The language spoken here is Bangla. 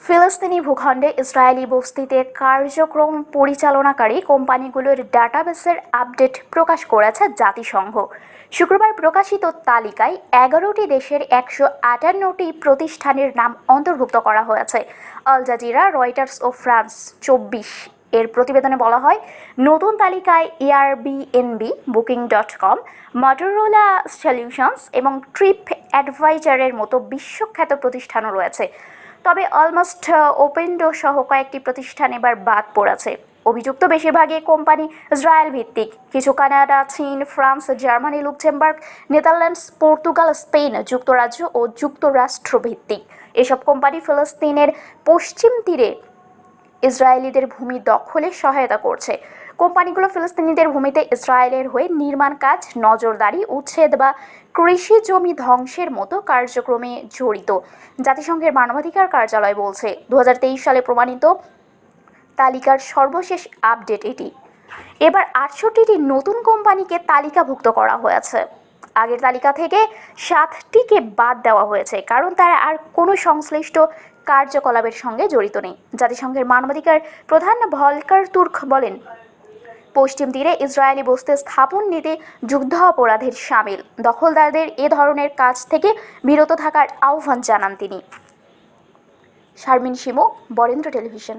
ফিলিস্তিনি ভূখণ্ডে ইসরায়েলি বস্তিতে কার্যক্রম পরিচালনাকারী কোম্পানিগুলোর ডাটাবেসের আপডেট প্রকাশ করেছে জাতিসংঘ। শুক্রবার প্রকাশিত তালিকায় এগারোটি দেশের একশো আটান্নটি প্রতিষ্ঠানের নাম অন্তর্ভুক্ত করা হয়েছে। আল জাজিরা, রয়টার্স ও ফ্রান্স চব্বিশ। এর প্রতিবেদনে বলা হয়, নতুন তালিকায় Airbnb Booking dot com, Motorola Solutions এবং ট্রিপ অ্যাডভাইজারের মতো বিশ্বখ্যাত প্রতিষ্ঠানও রয়েছে। তবে অলমোস্ট ওপেন্ডো সহ কয়েকটি প্রতিষ্ঠান এবার বাদ পড়েছে। অভিযুক্ত বেশিরভাগই কোম্পানি ইসরায়েল ভিত্তিক কিছু কানাডা, চীন, France, Germany, Luxembourg, Netherlands, Portugal, Spain যুক্তরাজ্য ও যুক্তরাষ্ট্র ভিত্তিক এসব কোম্পানি ফিলিস্তিনের পশ্চিম তীরে ইসরায়েলিদের ভূমি দখলে সহায়তা করছে। কোম্পানিগুলো ফিলিস্তিনিদের ভূমিতে ইসরায়েলের হয়ে নির্মাণ কাজ নজরদারি, উচ্ছেদ বা কৃষি জমি ধ্বংসের মতো কার্যক্রমে জড়িত। জাতিসংঘের মানবাধিকার কার্যালয় বলছে দু হাজার তেইশ সালে প্রমাণিত তালিকার সর্বশেষ আপডেট এটি। এবার আটষট্টিটি নতুন কোম্পানিকে তালিকাভুক্ত করা হয়েছে। আগের তালিকা থেকে সাতটিকে বাদ দেওয়া হয়েছে, কারণ তারা আর কোনো সংশ্লিষ্ট কার্যকলাপের সঙ্গে জড়িত নেই। জাতিসংঘের মানবাধিকার প্রধান ভলকার তুর্ক বলেন পশ্চিম তীরে ইসরায়েলি বস্তি স্থাপন নিতে যুদ্ধ অপরাধের সামিল। দখলদারদের এ ধরনের কাজ থেকে বিরত থাকার আহ্বান জানান তিনি। Sharmin Shimu, Barendra television.